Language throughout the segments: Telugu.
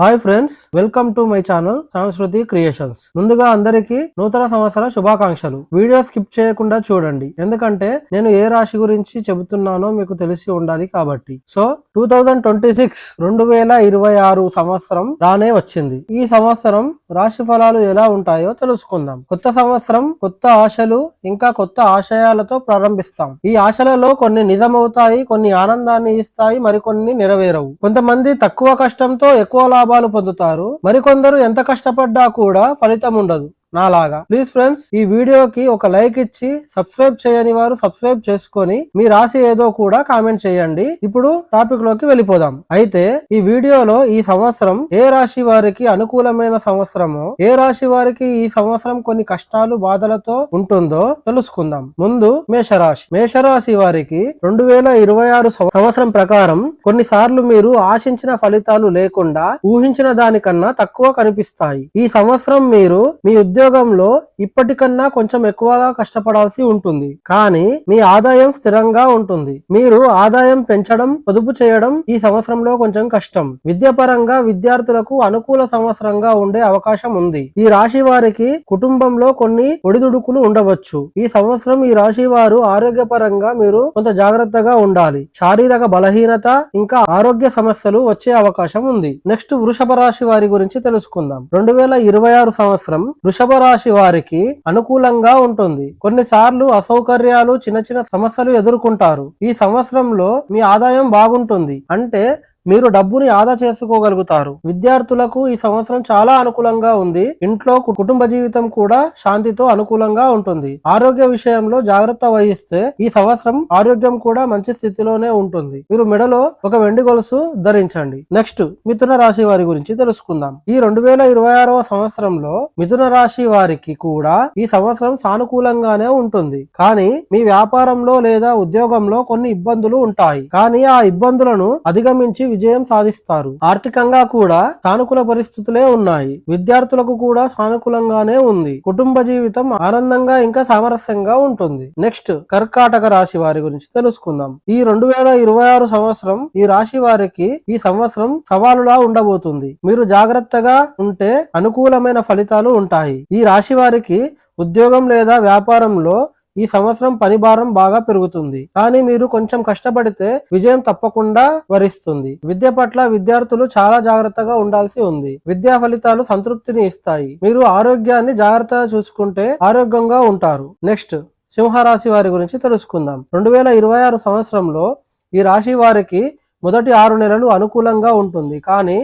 Hi friends welcome to my channel Sanskriti creations ముందుగా అందరికీ నూతన సంవత్సర శుభాకాంక్షలు. వీడియో స్కిప్ చేయకుండా చూడండి. ఎందుకంటే నేను ఏ రాశి గురించి చెబుతున్నానో మీకు తెలిసి ఉండాలి కాబట్టి. So two thousand twenty six రెండు వేల ఇరవై ఆరు సంవత్సరం రానే వచ్చింది. ఈ సంవత్సరం రాశి ఫలాలు ఎలా ఉంటాయో తెలుసుకుందాం. కొత్త సంవత్సరం కొత్త ఆశలు ఇంకా కొత్త ఆశయాలతో ప్రారంభిస్తాం. ఈ ఆశలలో కొన్ని నిజమవుతాయి కొన్ని ఆనందాన్ని ఇస్తాయి మరికొన్ని నెరవేరవు. కొంతమంది తక్కువ కష్టంతో ఎక్కువ లాభాలు పొందుతారు. మరికొందరు ఎంత కష్టపడ్డా కూడా ఫలితం ఉండదు. నాలాగా. ప్లీజ్ ఫ్రెండ్స్ ఈ వీడియోకి ఒక లైక్ ఇచ్చి సబ్స్క్రైబ్ చేయని వారు సబ్స్క్రైబ్ చేసుకొని మీ రాశి ఏదో కూడా కామెంట్ చేయండి. ఇప్పుడు టాపిక్లోకి వెళ్ళిపోదాం. అయితే ఈ వీడియోలో ఈ సంవత్సరం ఏ రాశి వారికి అనుకూలమైన సంవత్సరమో ఏ రాశి వారికి ఈ సంవత్సరం కొన్ని కష్టాలు బాధలతో ఉంటుందో తెలుసుకుందాం. ముందు మేషరాశి. మేషరాశి వారికి రెండు వేల ఇరవై ఆరు సంవత్సరం ప్రకారం కొన్నిసార్లు మీరు ఆశించిన ఫలితాలు లేకుండా ఊహించిన దానికన్నా తక్కువ కనిపిస్తాయి. ఈ సంవత్సరం మీరు మీ ఉద్యోగంలో ఇప్పటికన్నా కొంచెం ఎక్కువగా కష్టపడాల్సి ఉంటుంది. కానీ మీ ఆదాయం స్థిరంగా ఉంటుంది. మీరు ఆదాయం పెంచడం పొదుపు చేయడం ఈ సంవత్సరంలో కొంచెం కష్టం. విద్యాపరంగా విద్యార్థులకు అనుకూల సంవత్సరంగా ఉండే అవకాశం ఉంది. ఈ రాశి వారికి కుటుంబంలో కొన్ని ఒడిదుడుకులు ఉండవచ్చు. ఈ సంవత్సరం ఈ రాశి వారు ఆరోగ్యపరంగా మీరు కొంత జాగ్రత్తగా ఉండాలి. శారీరక బలహీనత ఇంకా ఆరోగ్య సమస్యలు వచ్చే అవకాశం ఉంది. నెక్స్ట్ వృషభ రాశి వారి గురించి తెలుసుకుందాం. రెండు వేల ఇరవై ఆరు సంవత్సరం వృషభ రాశి వారికి అనుకూలంగా ఉంటుంది. కొన్నిసార్లు అసౌకర్యాలు చిన్న చిన్న సమస్యలు ఎదుర్కొంటారు. ఈ సంవత్సరంలో మీ ఆదాయం బాగుంటుంది. అంటే మీరు డబ్బుని ఆదా చేసుకోగలుగుతారు. విద్యార్థులకు ఈ సంవత్సరం చాలా అనుకూలంగా ఉంది. ఇంట్లో కుటుంబ జీవితం కూడా శాంతితో అనుకూలంగా ఉంటుంది. ఆరోగ్య విషయంలో జాగ్రత్త వహిస్తే ఈ సంవత్సరం ఆరోగ్యం కూడా మంచి స్థితిలోనే ఉంటుంది. మీరు మెడలో ఒక వెండి గొలుసు ధరించండి. నెక్స్ట్ మిథున రాశి వారి గురించి తెలుసుకుందాం. ఈ రెండు వేల ఇరవై ఆరవ సంవత్సరంలో మిథున రాశి వారికి కూడా ఈ సంవత్సరం సానుకూలంగానే ఉంటుంది. కానీ మీ వ్యాపారంలో లేదా ఉద్యోగంలో కొన్ని ఇబ్బందులు ఉంటాయి. కానీ ఆ ఇబ్బందులను అధిగమించి విజయం సాధిస్తారు. ఆర్థికంగా కూడా సానుకూల పరిస్థితులే ఉన్నాయి. విద్యార్థులకు కూడా సానుకూలంగానే ఉంది. కుటుంబ జీవితం ఆనందంగా ఇంకా సామరస్యంగా ఉంటుంది. నెక్స్ట్ కర్కాటక రాశి వారి గురించి తెలుసుకుందాం. ఈ రెండు వేల ఇరవై ఆరు సంవత్సరం ఈ రాశి వారికి ఈ సంవత్సరం సవాలులా ఉండబోతుంది. మీరు జాగ్రత్తగా ఉంటే అనుకూలమైన ఫలితాలు ఉంటాయి. ఈ రాశి వారికి ఉద్యోగం లేదా వ్యాపారంలో ఈ సంవత్సరం పని భారం బాగా పెరుగుతుంది. కానీ మీరు కొంచెం కష్టపడితే విజయం తప్పకుండా వరిస్తుంది. విద్య పట్ల విద్యార్థులు చాలా జాగ్రత్తగా ఉండాల్సి ఉంది. విద్యా ఫలితాలు సంతృప్తిని ఇస్తాయి. మీరు ఆరోగ్యాన్ని జాగ్రత్తగా చూసుకుంటే ఆరోగ్యంగా ఉంటారు. నెక్స్ట్ సింహరాశి వారి గురించి తెలుసుకుందాం. రెండు వేల ఇరవై ఆరు సంవత్సరంలో ఈ రాశి వారికి మొదటి ఆరు నెలలు అనుకూలంగా ఉంటుంది. కానీ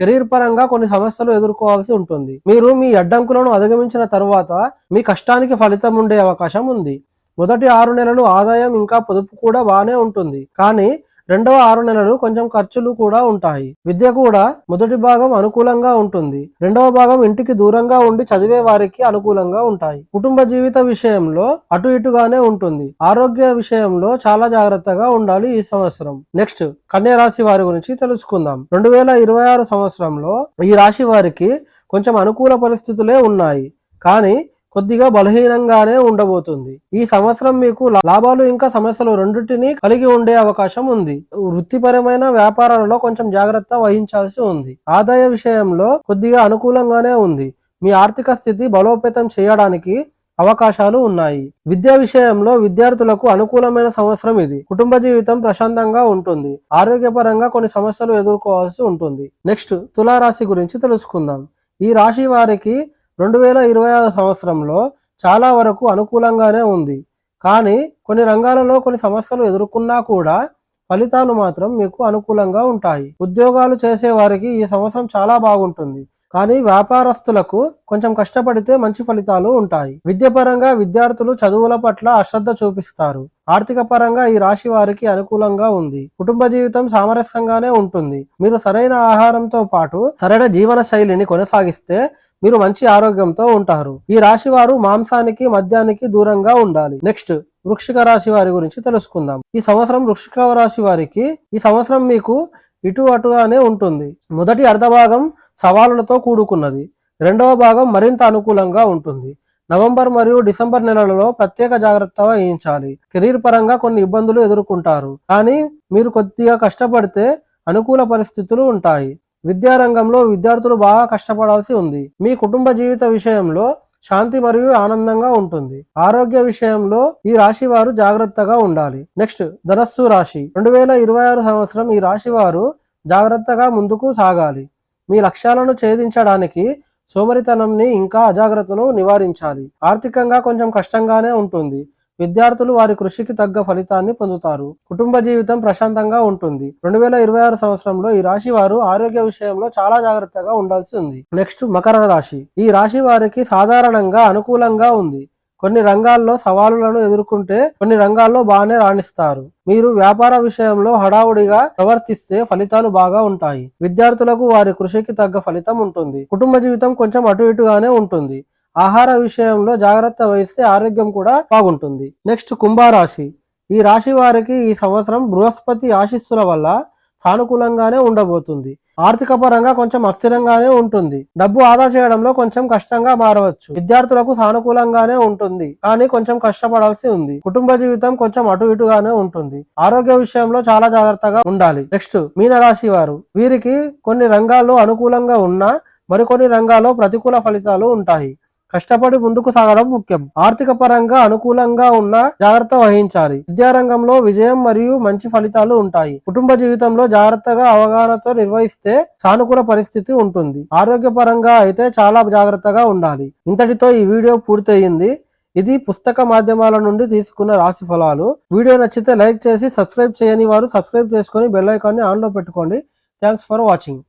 కెరీర్ పరంగా కొన్ని సమస్యలు ఎదుర్కోవాల్సి ఉంటుంది. మీరు మీ అడ్డంకులను అధిగమించిన తర్వాత మీ కష్టానికి ఫలితం ఉండే అవకాశం ఉంది. మొదటి ఆరు నెలలు ఆదాయం ఇంకా పొదుపు కూడా బాగానే ఉంటుంది. కానీ రెండవ ఆరు నెలలు కొంచెం ఖర్చులు కూడా ఉంటాయి. విద్య కూడా మొదటి భాగం అనుకూలంగా ఉంటుంది. రెండవ భాగం ఇంటికి దూరంగా ఉండి చదివే వారికి అనుకూలంగా ఉంటాయి. కుటుంబ జీవిత విషయంలో అటు ఇటుగానే ఉంటుంది. ఆరోగ్య విషయంలో చాలా జాగ్రత్తగా ఉండాలి ఈ సంవత్సరం. నెక్స్ట్ కన్యా రాశి వారి గురించి తెలుసుకుందాం. రెండు వేల ఇరవై ఆరు సంవత్సరంలో ఈ రాశి వారికి కొంచెం అనుకూల పరిస్థితులే ఉన్నాయి. కానీ కొద్దిగా బలహీనంగానే ఉండబోతుంది. ఈ సంవత్సరం మీకు లాభాలు ఇంకా సమస్యలు రెండింటినీ కలిగి ఉండే అవకాశం ఉంది. వృత్తిపరమైన వ్యాపారాలలో కొంచెం జాగ్రత్త వహించాల్సి ఉంది. ఆదాయ విషయంలో కొద్దిగా అనుకూలంగానే ఉంది. మీ ఆర్థిక స్థితి బలోపేతం చేయడానికి అవకాశాలు ఉన్నాయి. విద్యా విషయంలో విద్యార్థులకు అనుకూలమైన సంవత్సరం ఇది. కుటుంబ జీవితం ప్రశాంతంగా ఉంటుంది. ఆరోగ్యపరంగా కొన్ని సమస్యలు ఎదుర్కోవాల్సి ఉంటుంది. నెక్స్ట్ తులారాశి గురించి తెలుసుకుందాం. ఈ రాశి వారికి రెండు వేల ఇరవై ఆరు సంవత్సరంలో చాలా వరకు అనుకూలంగానే ఉంది. కానీ కొన్ని రంగాలలో కొన్ని సమస్యలు ఎదుర్కొన్నా కూడా ఫలితాలు మాత్రం మీకు అనుకూలంగా ఉంటాయి. ఉద్యోగాలు చేసే వారికి ఈ సంవత్సరం చాలా బాగుంటుంది. కానీ వ్యాపారస్తులకు కొంచెం కష్టపడితే మంచి ఫలితాలు ఉంటాయి. విద్యపరంగా విద్యార్థులు చదువుల పట్ల అశ్రద్ధ చూపిస్తారు. ఆర్థిక పరంగా ఈ రాశి వారికి అనుకూలంగా ఉంది. కుటుంబ జీవితం సామరస్యంగానే ఉంటుంది. మీరు సరైన ఆహారంతో పాటు సరైన జీవన శైలిని కొనసాగిస్తే మీరు మంచి ఆరోగ్యంతో ఉంటారు. ఈ రాశి వారు మాంసానికి మద్యానికి దూరంగా ఉండాలి. నెక్స్ట్ వృక్షిక రాశి వారి గురించి తెలుసుకుందాం. ఈ సంవత్సరం వృక్షిక రాశి వారికి ఈ సంవత్సరం మీకు ఇటు అటుగానే ఉంటుంది. మొదటి అర్ధభాగం సవాళ్ళతో కూడుకున్నది. రెండవ భాగం మరింత అనుకూలంగా ఉంటుంది. నవంబర్ మరియు డిసెంబర్ నెలలలో ప్రత్యేక జాగ్రత్త వహించాలి. కెరీర్ పరంగా కొన్ని ఇబ్బందులు ఎదుర్కొంటారు. కానీ మీరు కొద్దిగా కష్టపడితే అనుకూల పరిస్థితులు ఉంటాయి. విద్యారంగంలో విద్యార్థులు బాగా కష్టపడాల్సి ఉంది. మీ కుటుంబ జీవిత విషయంలో శాంతి మరియు ఆనందంగా ఉంటుంది. ఆరోగ్య విషయంలో ఈ రాశి వారు జాగ్రత్తగా ఉండాలి. నెక్స్ట్ ధనస్సు రాశి. రెండు వేల ఇరవై ఆరు సంవత్సరం ఈ రాశి వారు జాగ్రత్తగా ముందుకు సాగాలి. మీ లక్ష్యాలను ఛేదించడానికి సోమరితనంని ఇంకా అజాగ్రత్తను నివారించాలి. ఆర్థికంగా కొంచెం కష్టంగానే ఉంటుంది. విద్యార్థులు వారి కృషికి తగ్గ ఫలితాన్ని పొందుతారు. కుటుంబ జీవితం ప్రశాంతంగా ఉంటుంది. రెండు వేల ఇరవై ఆరు సంవత్సరంలో ఈ రాశి వారు ఆరోగ్య విషయంలో చాలా జాగ్రత్తగా ఉండాల్సి ఉంది. నెక్స్ట్ మకర రాశి. ఈ రాశి వారికి సాధారణంగా అనుకూలంగా ఉంది. కొన్ని రంగాల్లో సవాలులను ఎదుర్కొంటే కొన్ని రంగాల్లో బాగానే రాణిస్తారు. మీరు వ్యాపార విషయంలో హడావుడిగా ప్రవర్తిస్తే ఫలితాలు బాగా ఉంటాయి. విద్యార్థులకు వారి కృషికి తగ్గ ఫలితం ఉంటుంది. కుటుంబ జీవితం కొంచెం అటు ఇటుగానే ఉంటుంది. ఆహార విషయంలో జాగ్రత్త వహిస్తే ఆరోగ్యం కూడా బాగుంటుంది. నెక్స్ట్ కుంభరాశి. ఈ రాశి వారికి ఈ సంవత్సరం బృహస్పతి ఆశీస్సుల వల్ల సానుకూలంగానే ఉండబోతుంది. ఆర్థిక పరంగా కొంచెం అస్థిరంగానే ఉంటుంది. డబ్బు ఆదా చేయడంలో కొంచెం కష్టంగా మారవచ్చు. విద్యార్థులకు సానుకూలంగానే ఉంటుంది. కానీ కొంచెం కష్టపడాల్సి ఉంది. కుటుంబ జీవితం కొంచెం అటు ఇటుగానే ఉంటుంది. ఆరోగ్య విషయంలో చాలా జాగ్రత్తగా ఉండాలి. నెక్స్ట్ మీనరాశి వారు. వీరికి కొన్ని రంగాల్లో అనుకూలంగా ఉన్నా మరికొన్ని రంగాల్లో ప్రతికూల ఫలితాలు ఉంటాయి. కష్టపడి ముందుకు సాగడం ముఖ్యం. ఆర్థిక పరంగా అనుకూలంగా ఉన్న జాగ్రత్త వహించాలి. విద్యారంగంలో విజయం మరియు మంచి ఫలితాలు ఉంటాయి. కుటుంబ జీవితంలో జాగ్రత్తగా అవగాహనతో నిర్వహిస్తే సానుకూల పరిస్థితి ఉంటుంది. ఆరోగ్య పరంగా అయితే చాలా జాగ్రత్తగా ఉండాలి. ఇంతటితో ఈ వీడియో పూర్తయింది. ఇది పుస్తక మాధ్యమాల నుండి తీసుకున్న రాశి ఫలాలు. వీడియో నచ్చితే లైక్ చేసి సబ్స్క్రైబ్ చేయని వారు సబ్స్క్రైబ్ చేసుకొని బెల్ ఐకాన్ని ఆన్లో పెట్టుకోండి. Thanks for watching.